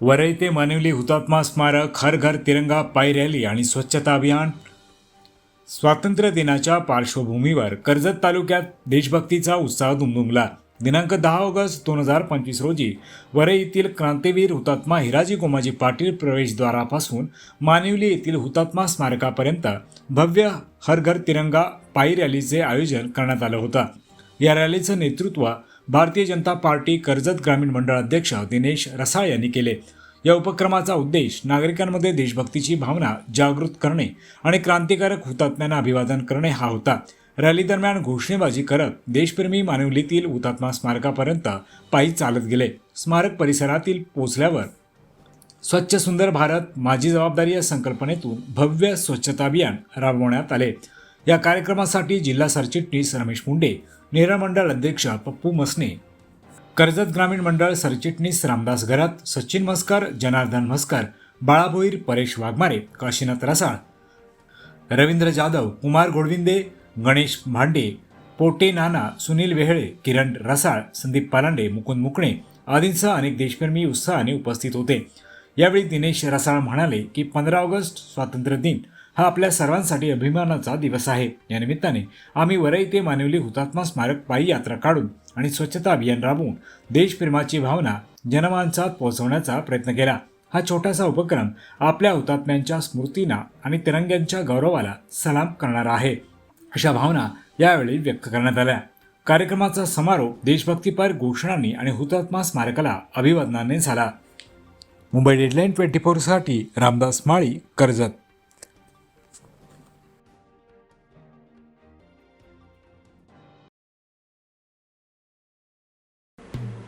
वरई ते मानवली हुतात्मा स्मारक हर घर तिरंगा पायी रॅली आणि स्वच्छता अभियान. स्वातंत्र्य दिनाच्या पार्श्वभूमीवर कर्जत तालुक्यात देशभक्तीचा उत्साह दुमदुमला. दिनांक दहा ऑगस्ट दोन हजार पंचवीस रोजी वरई येथील क्रांतीवीर हुतात्मा हिराजी गोमाजी पाटील प्रवेशद्वारापासून मानिवली येथील हुतात्मा स्मारकापर्यंत भव्य हर घर तिरंगा पायी रॅलीचे आयोजन करण्यात आलं होतं. या रॅलीचं नेतृत्व भारतीय जनता पार्टी कर्जत ग्रामीण मंडळ अध्यक्ष दिनेश रसाळ यांनी केले. या उपक्रमाचा उद्देश नागरिकांमध्ये देशभक्तीची भावना जागृत करणे आणि क्रांतिकारक हुतात्म्यांना अभिवादन करणे हा होता. रॅली दरम्यान घोषणेबाजी करत देशप्रेमी मानवलीतील हुतात्मा स्मारकापर्यंत पायी चालत गेले. स्मारक परिसरातील पोचल्यावर स्वच्छ सुंदर भारत माझी जबाबदारी या संकल्पनेतून भव्य स्वच्छता अभियान राबवण्यात आले. या कार्यक्रमासाठी जिल्हा सरचिटणीस रमेश मुंडे नेरळ मंडळ अध्यक्ष पप्पू मसने कर्जत ग्रामीण मंडळ सरचिटणीस रामदास घरात सचिन मस्कर जनार्दन म्हस्कर बाळाभोईर परेश वाघमारे काशीनाथ रसाळ रवींद्र जाधव कुमार गोडविंदे गणेश भांडे पोटे नाना सुनील वेहळे किरण रसाळ संदीप पालांडे मुकुंद मुकणे आदींसह अनेक देशप्रेमी उत्साहाने उपस्थित होते. यावेळी दिनेश रसाळ म्हणाले की पंधरा ऑगस्ट स्वातंत्र्य दिन हा आपल्या सर्वांसाठी अभिमानाचा दिवस आहे. या निमित्ताने आम्ही वरई ते मानवली हुतात्मा स्मारक पायी यात्रा काढून आणि स्वच्छता अभियान राबवून देशप्रेमाची भावना जनमानसात पोहोचवण्याचा प्रयत्न केला. हा छोटासा उपक्रम आपल्या हुतात्म्यांच्या स्मृतींना आणि तिरंग्यांच्या गौरवाला सलाम करणारा आहे. अशा भावना यावेळी व्यक्त करण्यात आल्या. कार्यक्रमाचा समारोप देशभक्तीपर घोषणांनी आणि हुतात्मा स्मारकाला अभिवादनाने झाला. मुंबई डेडलाईन ट्वेंटी फोरसाठी रामदास माळी कर्जत